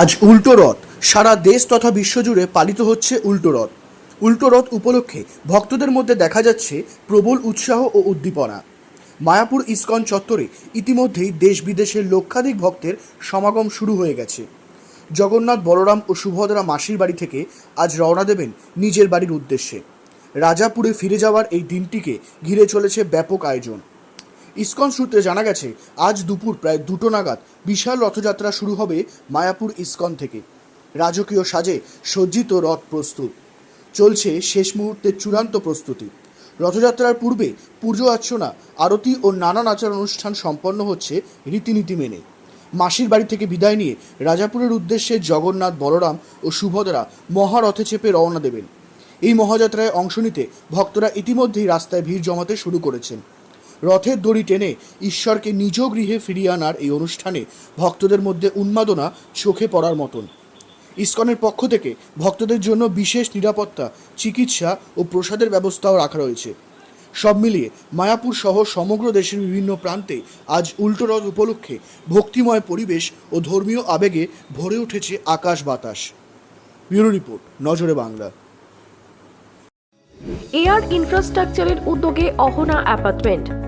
আজ উল্টো রথ। সারা দেশ তথা বিশ্বজুড়ে পালিত হচ্ছে উল্টো রথ। উল্টো রথ উপলক্ষে ভক্তদের মধ্যে দেখা যাচ্ছে প্রবল উৎসাহ ও উদ্দীপনা। মায়াপুর ইস্কন চত্বরে ইতিমধ্যেই দেশ বিদেশের লক্ষাধিক ভক্তের সমাগম শুরু হয়ে গেছে। জগন্নাথ বলরাম ও সুভদ্রা মাসির বাড়ি থেকে আজ রওনা দেবেন নিজের বাড়ির উদ্দেশ্যে। রাজাপুরে ফিরে যাওয়ার এই দিনটিকে ঘিরে চলেছে ব্যাপক আয়োজন। ইসকন সূত্রে জানা গেছে, আজ দুপুর প্রায় দুটো নাগাদ বিশাল রথযাত্রা শুরু হবে মায়াপুর ইসকন থেকে। রাজকীয় সাজে সজ্জিত রথ প্রস্তুত। চলছে শেষ মুহূর্তের চূড়ান্ত প্রস্তুতি। রথযাত্রার পূর্বে পুজো অর্চনা, আরতি ও নানান আচার অনুষ্ঠান সম্পন্ন হচ্ছে রীতিনীতি মেনে। মাসির বাড়ি থেকে বিদায় নিয়ে রাজাপুরের উদ্দেশ্যে জগন্নাথ, বলরাম ও সুভদ্রা মহারথে চেপে রওনা দেবেন। এই মহাযাত্রায় অংশ নিতে ভক্তরা ইতিমধ্যেই রাস্তায় ভিড় জমাতে শুরু করেছেন। রথের দড়ি টেনে ঈশ্বরকে নিজ গৃহে ফিরিয়ে আনার এই অনুষ্ঠানে ভক্তদের মধ্যে উন্মাদনা চোখে পড়ার মতন। ইসকনের পক্ষ থেকে ভক্তদের জন্য বিশেষ নিরাপত্তা, চিকিৎসা ও প্রসাদের ব্যবস্থাও রাখা রয়েছে। সব মিলিয়ে মায়াপুর সহ সমগ্র দেশের বিভিন্ন প্রান্তে আজ উল্টো রথ উপলক্ষে ভক্তিময় পরিবেশ ও ধর্মীয় আবেগে ভরে উঠেছে আকাশ বাতাস। ব্যুরো রিপোর্ট, নজরে বাংলা। এয়ার ইনফ্রাস্ট্রাকচারের উদ্যোগে অহনা অ্যাপার্টমেন্ট।